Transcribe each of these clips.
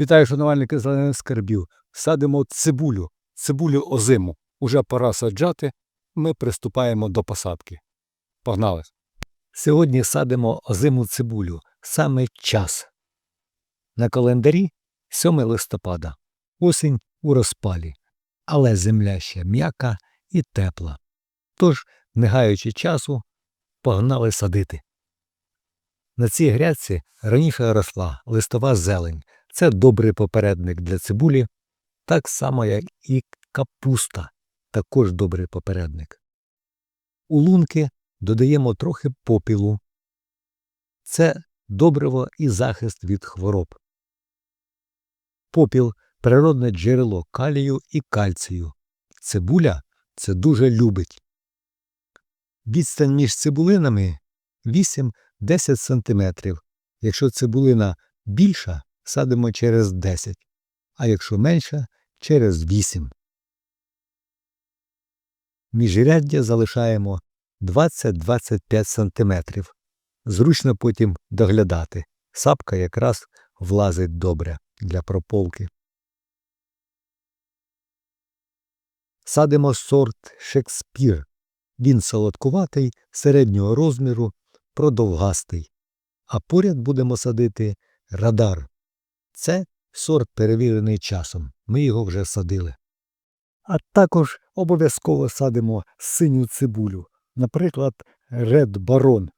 Вітаю, шанувальники зелених скарбів. Садимо цибулю, цибулю озиму. Уже пора саджати. Ми приступаємо до посадки. Погнали. Сьогодні садимо озиму цибулю. Саме час. На календарі 7 листопада. Осінь у розпалі. Але земля ще м'яка і тепла. Тож, не гаючи часу, погнали садити. На цій грядці раніше росла листова зелень. Це добрий попередник для цибулі, так само, як і капуста, також добрий попередник. У лунки додаємо трохи попілу. Це добриво і захист від хвороб. Попіл природне джерело калію і кальцію. Цибуля це дуже любить. Відстань між цибулинами 8-10 см. Якщо цибулина більша, садимо через 10, а якщо менша – через 8. Міжряддя залишаємо 20-25 см. Зручно потім доглядати. Сапка якраз влазить добре для прополки. Садимо сорт Шекспір. Він солодкуватий, середнього розміру, продовгастий. А поряд будемо садити радар. Це сорт перевірений часом. Ми його вже садили. А також обов'язково садимо синю цибулю, наприклад, Ред Барон.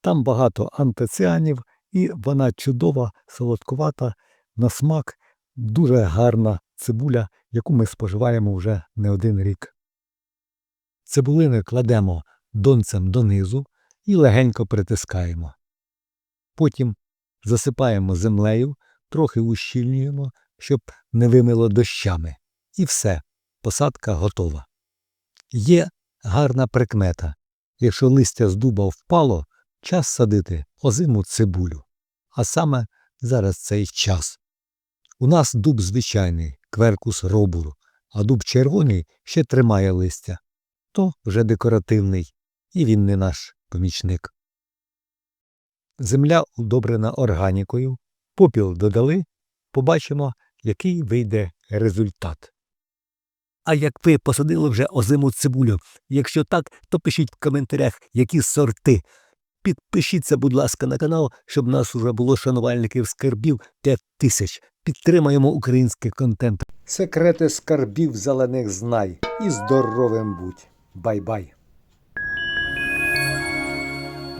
Там багато антоціанів і вона чудова, солодкувата, на смак, дуже гарна цибуля, яку ми споживаємо вже не один рік. Цибулини кладемо донцем донизу і легенько притискаємо. Потім засипаємо землею, трохи ущільнюємо, щоб не вимило дощами. І все, посадка готова. Є гарна прикмета. Якщо листя з дуба впало, час садити озиму цибулю. А саме зараз цей час. У нас дуб звичайний, кверкус робуру, а дуб червоний ще тримає листя. То вже декоративний, і він не наш помічник. Земля удобрена органікою, попіл додали, побачимо, який вийде результат. А як ви посадили вже озиму цибулю? Якщо так, то пишіть в коментарях, які сорти. Підпишіться, будь ласка, на канал, щоб нас уже було шанувальників скарбів 5 тисяч. Підтримаємо український контент. Секрети скарбів зелених знай і здоровим будь. Бай-бай.